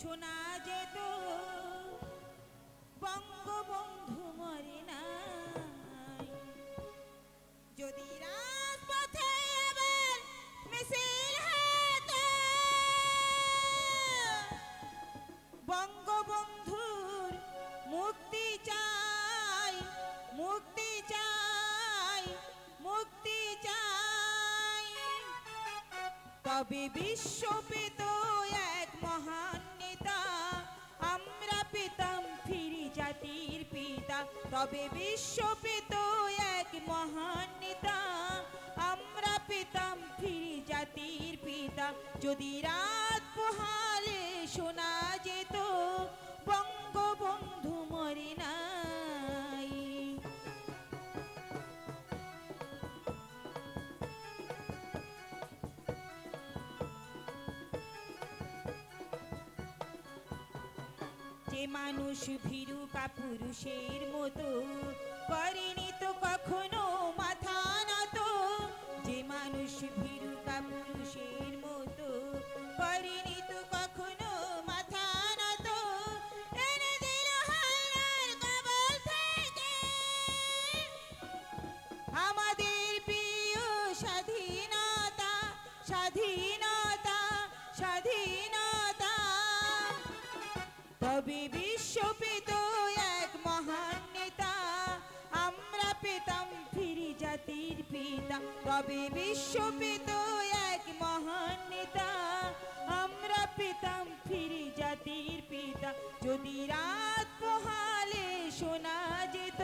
শোনা যেত। বঙ্গবন্ধু মরে নাই। যদি রাজপথে আবার মিছিল হতো, বঙ্গবন্ধুর মুক্তি চাই মুক্তি চাই মুক্তি চাই। তবে বিশ্ব পেত এক মহান তবে বিশ্ব পেত এক মহান নেতা। আমরা পেতাম ফিরি জাতির পিতা। যদি রাত পোহালে শোনা যেত যে মানুষ ভীরু কাপুরুষের মতো করেনি তো কখনো মাথা নত। যে মানুষ ভীরু কাপুরুষের মতো করেনি তো কখনো মাথা নত। এনে দিল হারার কবল থেকে। আমাদের প্রিয় স্বাধীনতা স্বাধীনতা তবে বিশ্বপিত এক মহান নেতা। আমরা পেতাম ফিরি জাতির পিতা। তবে বিশ্বপিত এক মহান নেতা। আমরা পেতাম ফিরি জাতির পিতা। যদি রাত পোহালে শোনা যেত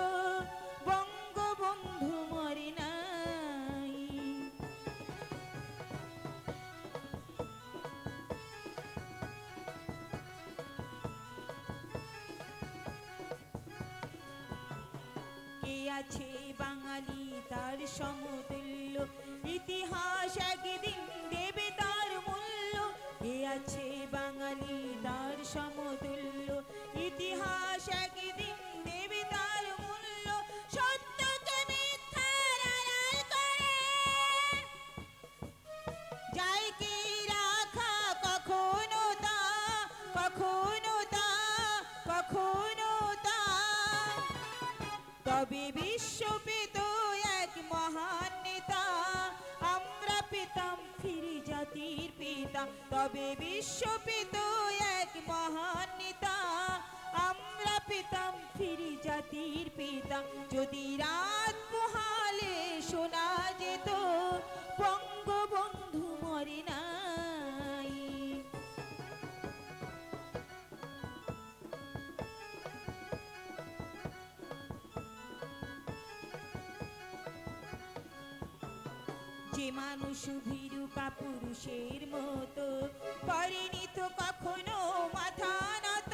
আছে বাঙালি তার সমতুল্য তবে বিশ্ব এক মহান নেতা। আমরা পেতাম ফিরি জাতির পিতা। তবে বিশ্বপিত এক মহান নেতা। আমরা পেতাম ফিরি জাতির পিতা। যদি রাত পোহালে শোনা যেত যে মানুষ ভীরু কাপুরুষের মতো করেনি কখনো মাথা নত।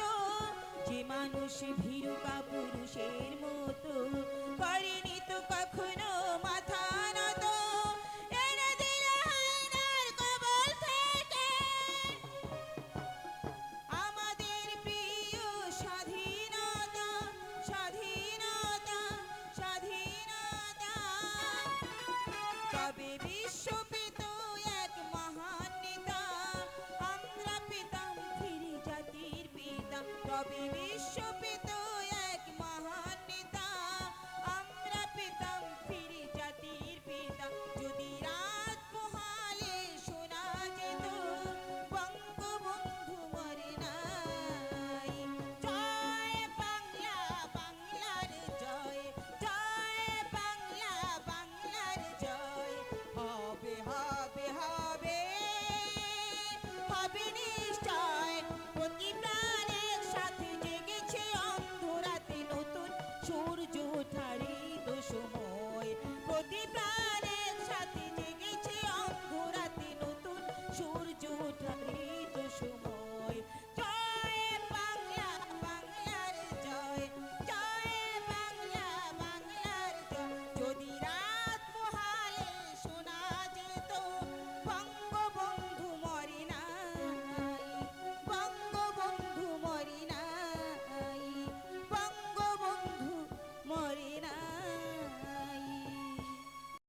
তবে